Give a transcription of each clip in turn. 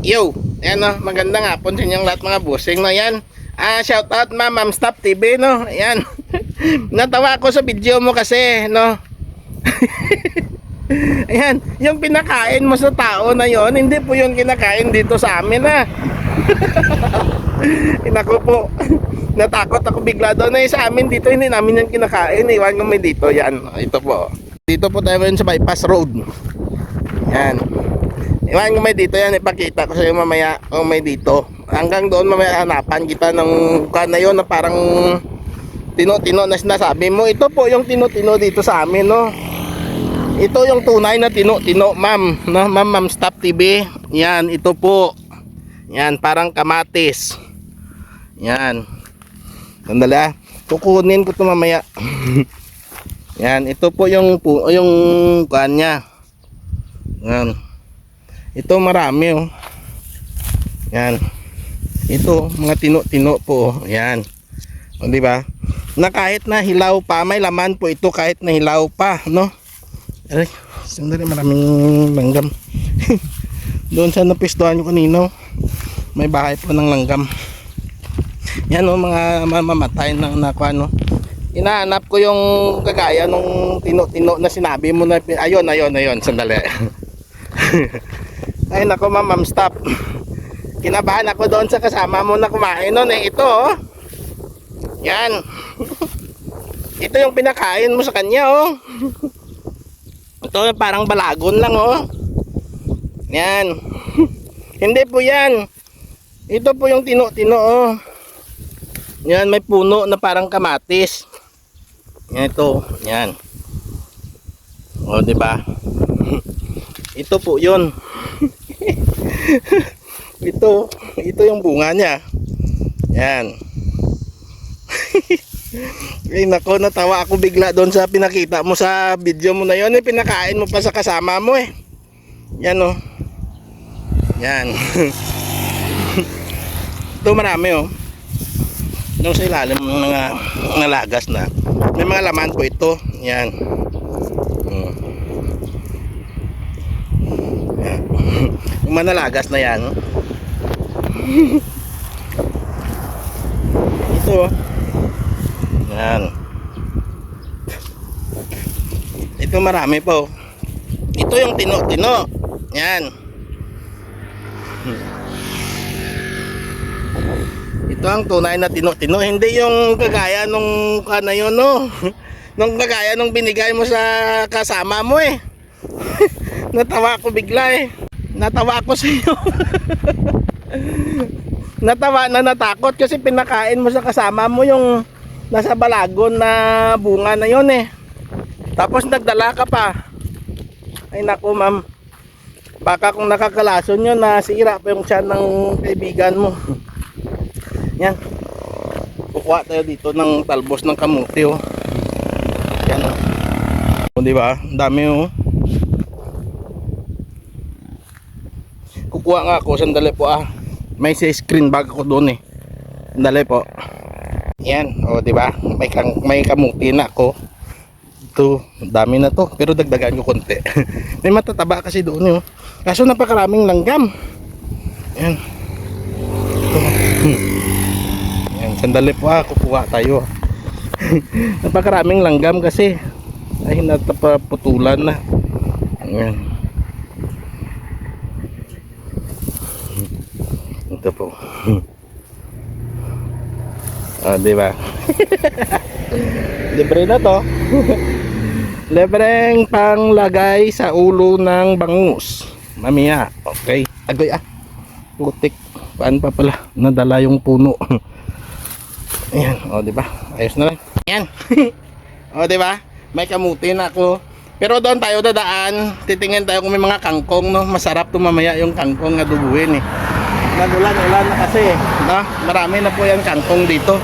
Yo, ayan no, magandang hapon sa inyong lahat mga busing no, yan. Ah, shout out ma'am, Ma'am Stop TV no, ayan. Natawa ako sa video mo kasi, no. ayan, yung pinakain mo sa tao na yon, hindi po yung kinakain dito sa amin ha. Inako po, natakot ako bigla doon na sa amin dito, hindi namin yan kinakain, iwan ko may dito, yan. Ito po. Dito po tayo sa bypass road. Yan. Iwan ko may dito yan, ipakita ko sa iyo mamaya kung may dito. Hanggang doon mamaya hanapan kita ng kuha na yun na parang tino-tino na sinasabi mo. Ito po yung tino-tino dito sa amin, no. Ito yung tunay na tino-tino, ma'am. No, ma'am, ma'am, stop TV. Yan, ito po. Yan, parang kamatis. Yan. Sandali ah. Kukunin ko ito mamaya. Yan, ito po yung yung kuan niya. Yan. Ito marami oh. Yan. Ito mga tino-tino po. oh. Yan. O di ba? Na kahit na hilaw pa, may laman po ito kahit na hilaw pa, no? Ay, sandali maraming langgam. Doon sa napistuhan ko kanino, may bahay po ng langgam. Yan oh, mga mamamatay na nakuha no. Inaanap ko yung kagaya nung tino-tino na sinabi mo na ayun ayun ayun sandali. Ay nako ma'am, ma'am stop. Kinabahan ako doon sa kasama mo na kumain noon eh ito oh. Yan. ito yung pinakain mo sa kanya oh. ito parang balagon lang oh. Yan. Hindi po yan. Ito po yung tino-tino oh. Yan may puno na parang kamatis. Yan ito, yan. O, di ba? Ito po 'yon. ito, ito yung bunga niya. Yan. Ay nako, natawa ako bigla doon sa pinakita mo sa video mo na 'yon, eh pinakain mo pa sa kasama mo eh. Yan oh. Yan. ito marami oh. Doon sa ilalim ng mga nalagas na. May mga laman po ito. Yan. Hmm. Yan. Yung manalagas na yan. ito. oh. Yan. Ito marami po. Ito yung tino-tino. Yan. Ito ang tunay na tino-tino. Hindi yung kagaya nung kana yun, no? nung kagaya nung binigay mo sa kasama mo eh. Natawa ako bigla eh. Natawa ako sa iyo. Natawa na natakot kasi pinakain mo sa kasama mo yung nasa balagon na bunga na yun eh. Tapos nagdala ka pa. Ay nako ma'am. Baka kung nakakalason yun, nasira pa yung tiyan ng kaibigan mo. Yan. Kukuha tayo dito ng talbos ng kamuti oh. Yan oh. Di ba? Dami oh. Kukuha nga ako, sandali po ah. May sa screen bag ako doon eh. Sandali po. Yan, o di ba? May kang may kamuti na ako. Ito, dami na to, pero dagdagan ko konti. may matataba kasi doon eh. oh. Kaso napakaraming langgam. Yan. Yan, sandali po ah, kukuha tayo. Napakaraming langgam kasi ay natapaputulan na. Yan. Ah, di ba? Libre na to. Libreng panglagay sa ulo ng bangus. Mamaya. Okay. Agoy ah. Putik. Paan pa pala? Nadala yung puno. Ayan, o di ba? Ayos na lang. Ayan. o di ba? May kamuti na ako. Pero doon tayo dadaan, titingin tayo kung may mga kangkong, no? Masarap to mamaya yung kangkong na dubuin eh. Nagulan-ulan na kasi, no? Marami na po yung kangkong dito.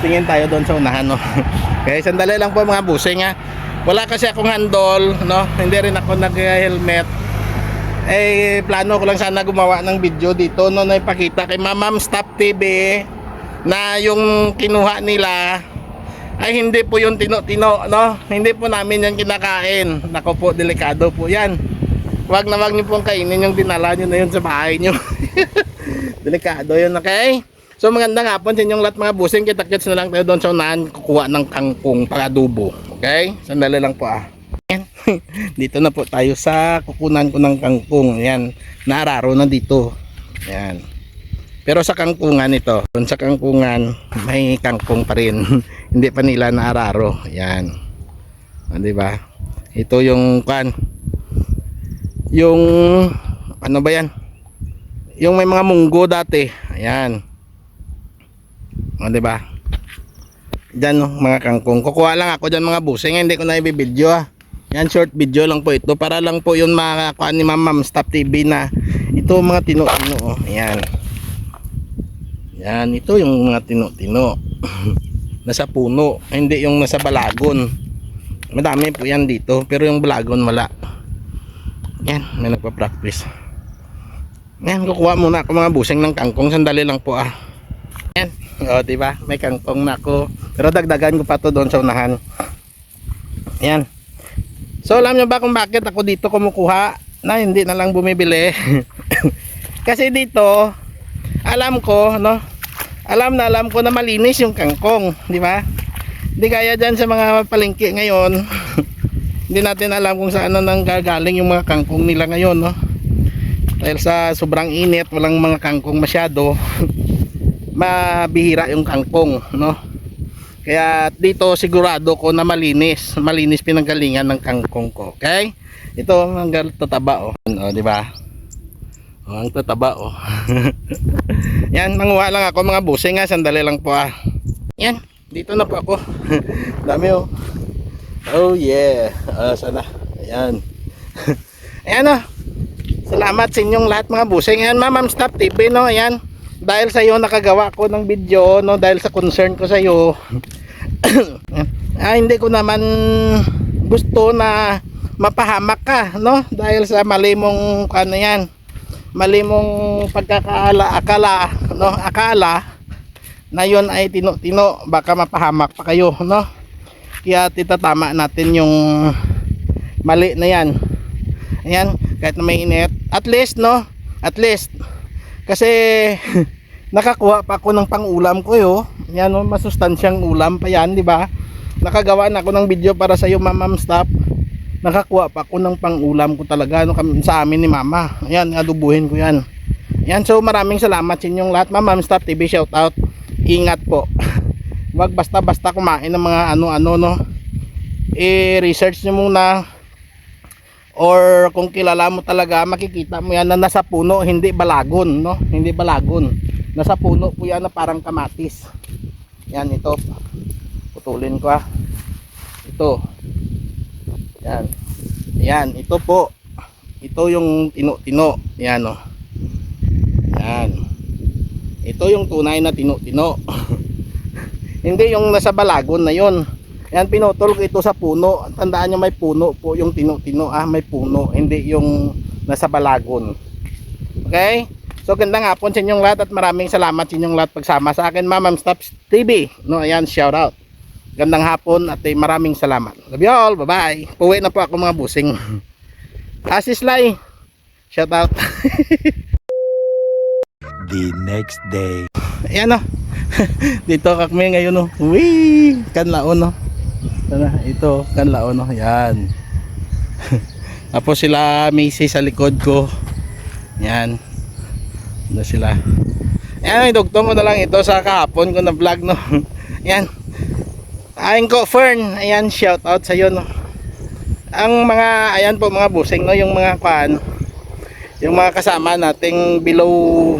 Tingin tayo doon sa unahan, no? okay, sandali lang po mga busing, ha? Wala kasi akong handle, no? Hindi rin ako nag-helmet. Eh, plano ko lang sana gumawa ng video dito, no? Na ipakita kay Mamam Stop TV na yung kinuha nila ay hindi po yung tino-tino, no? Hindi po namin yan kinakain. Nako po, delikado po yan. wag na wag niyo pong kainin yung dinala niyo na yun sa bahay niyo. Delikado yun, okay? So magandang hapon sa inyong lahat mga busing. Kita-kits na lang tayo doon sa unahan kukuha ng kangkong para adobo. Okay? Sandali lang po ah. Dito na po tayo sa kukunan ko ng kangkong. Ayan. Naararo na dito. Ayan. Pero sa kangkungan ito, sa kangkungan, may kangkong pa rin. Hindi pa nila naararo. Ayan. O, di ba? Ito yung kan yung ano ba yan? Yung may mga munggo dati. Ayan. O, ba? Diyan no, mga kangkong. Kukuha lang ako diyan mga busing. Hindi ko na ibibidyo ah. Yan short video lang po ito para lang po yun makakuha ni Ma'am Stop TV na ito mga tino-tino oh. Ayan. Yan, ito yung mga tino-tino. nasa puno, hindi yung nasa balagon. Madami po yan dito, pero yung balagon wala. Yan, may nagpa-practice. Yan, kukuha muna ako mga busing ng kangkong. Sandali lang po ah. Yan, o di ba? May kangkong na ako. Pero dagdagan ko pa to doon sa unahan. Yan. So alam nyo ba kung bakit ako dito kumukuha na hindi na lang bumibili? Kasi dito, alam ko, no? Alam na alam ko na malinis yung kangkong, di ba? Hindi kaya dyan sa mga palengke ngayon. hindi natin alam kung saan na nang yung mga kangkong nila ngayon, no? Dahil sa sobrang init, walang mga kangkong masyado. mabihira yung kangkong, no? Kaya dito sigurado ko na malinis, malinis pinanggalingan ng kangkong ko, okay? Ito ang tataba oh, oh di ba? Oh, ang tataba oh. Yan, manguha lang ako mga busing nga, sandali lang po ah. Yan, dito na po ako. Dami oh. Oh yeah. Ah, sana. Ayan. Ayan oh. Salamat sa inyong lahat mga busing. Ayan, Ma'am Stop TV no. Ayan. Dahil sa iyo nakagawa ko ng video no dahil sa concern ko sa iyo. ah, hindi ko naman gusto na mapahamak ka no dahil sa mali mong ano yan mali mong pagkakaala akala no akala na yon ay tino-tino baka mapahamak pa kayo no kaya titatama natin yung mali na yan ayan kahit na may init at least no? At least. Kasi nakakuha pa ako ng pangulam ko yo yan no masustansyang ulam pa yan di ba? Nakagawa na ako ng video para sa iyo ma'am stop nakakuha pa ako ng pangulam ko talaga no, sa amin ni mama. Ayan adubuhin ko yan. Yan so maraming salamat sa inyong lahat Ma'am stop TV shout out ingat po. Wag basta basta kumain ng mga ano ano no? I-research nyo muna or kung kilala mo talaga makikita mo yan na nasa puno hindi balagon no hindi balagon nasa puno po yan na parang kamatis yan ito putulin ko ah ito yan. Yan, ito po. Ito yung tino-tino. Yan oh. Yan. Ito yung tunay na tino-tino. Hindi yung nasa balagon na yon. Yan pinutol ko ito sa puno. Tandaan nyo may puno po yung tino-tino. Ah, may puno. Hindi yung nasa balagon. Okay? So gandang hapon sa inyong lahat at maraming salamat sa inyong lahat pagsama sa akin Ma'am Stops TV. No, ayan, shout out. Gandang hapon at eh, maraming salamat. Love you all. Bye-bye. Puwi na po ako mga busing. Asis Lai. Shout out. the next day. Ayan o. Dito kami ngayon o. Wee! Kanlaon o. Sana, ito, kanlaon o. Yan. Tapos sila Macy sa likod ko. Yan. Ano sila. Ayan, idugtong ko na lang ito sa kahapon ko na vlog no. Yan. Ayan ko, Fern. Ayan, shout out sa iyo no. Ang mga, ayan po mga busing no, yung mga kwan, yung mga kasama nating below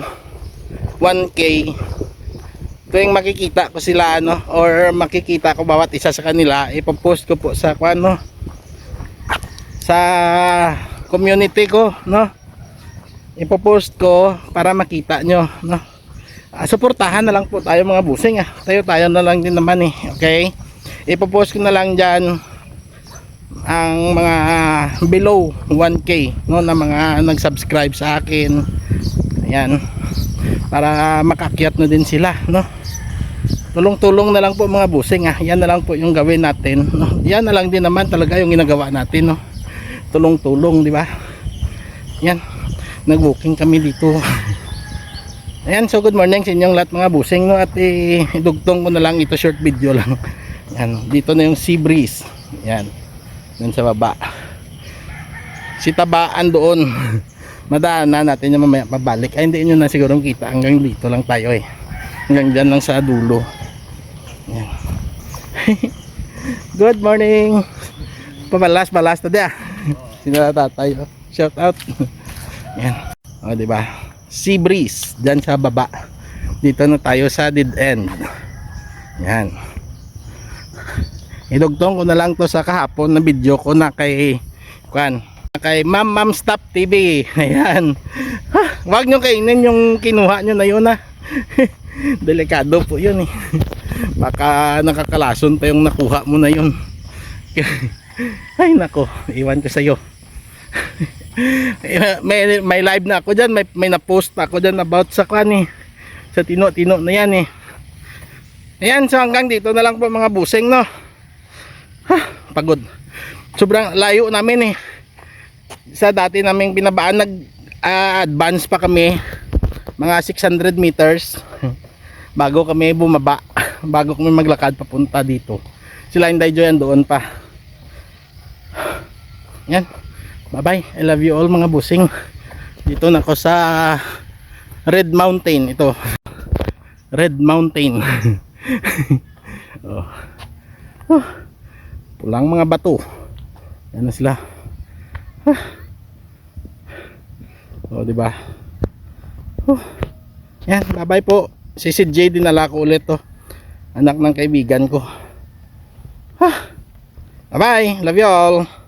1k tuwing makikita ko sila ano or makikita ko bawat isa sa kanila. Ipopost ko po sa kwan no sa community ko no? Ipopost ko para makita nyo no? Ah, suportahan na lang po tayo mga busing ah. tayo tayo na lang din naman eh okay? Ipopost ko na lang dyan ang mga below 1k no na mga nag-subscribe sa akin. Ayan. Para makakyat na din sila no tulong-tulong na lang po mga busing ah. yan na lang po yung gawin natin no? yan na lang din naman talaga yung ginagawa natin no tulong-tulong di ba Yan. Nag-booking kami dito. Ayan, so good morning sa inyong lahat mga busing no at eh, idugtong ko na lang ito short video lang. Yan, dito na yung sea breeze. Yan. Doon sa baba. Si Tabaan doon. Madaanan natin yung mamaya pabalik. Ay hindi nyo na siguro kita hanggang dito lang tayo eh. Hanggang dyan lang sa dulo. Good morning. Pabalas balas tadi ah. Na tatay? oh. Shout out. Yan. O, di ba? Sea breeze dyan sa baba. Dito na tayo sa dead end. Yan. Idugtong ko na lang to sa kahapon na video ko na kay Kwan. Kay Ma'am Ma'am Stop TV. Ayan. Ha, wag nyo kainin yung kinuha nyo na yun ha. Delikado po yun eh. Baka nakakalason pa yung nakuha mo na yun. Ay nako, iwan ko sa iyo. may, may live na ako dyan, may, may na-post ako dyan about sa kwan eh. Sa tino-tino na yan eh. Ayan, so hanggang dito na lang po mga busing no. Ha, pagod. Sobrang layo namin eh. Sa dati naming binabaan, nag-advance pa kami. Mga 600 meters. Bago kami bumaba. Bago kami maglakad papunta dito. Sila Inday Joy doon pa. Yan. Bye bye. I love you all mga busing. Dito na ako sa Red Mountain ito. Red Mountain. oh. Oh. Pulang mga bato. Yan na sila. Ah. Oh, di ba? Oh. Yan, bye-bye po. Si CJ dinala ko ulit to. Anak ng kaibigan ko. Ah. Bye-bye. Love you all.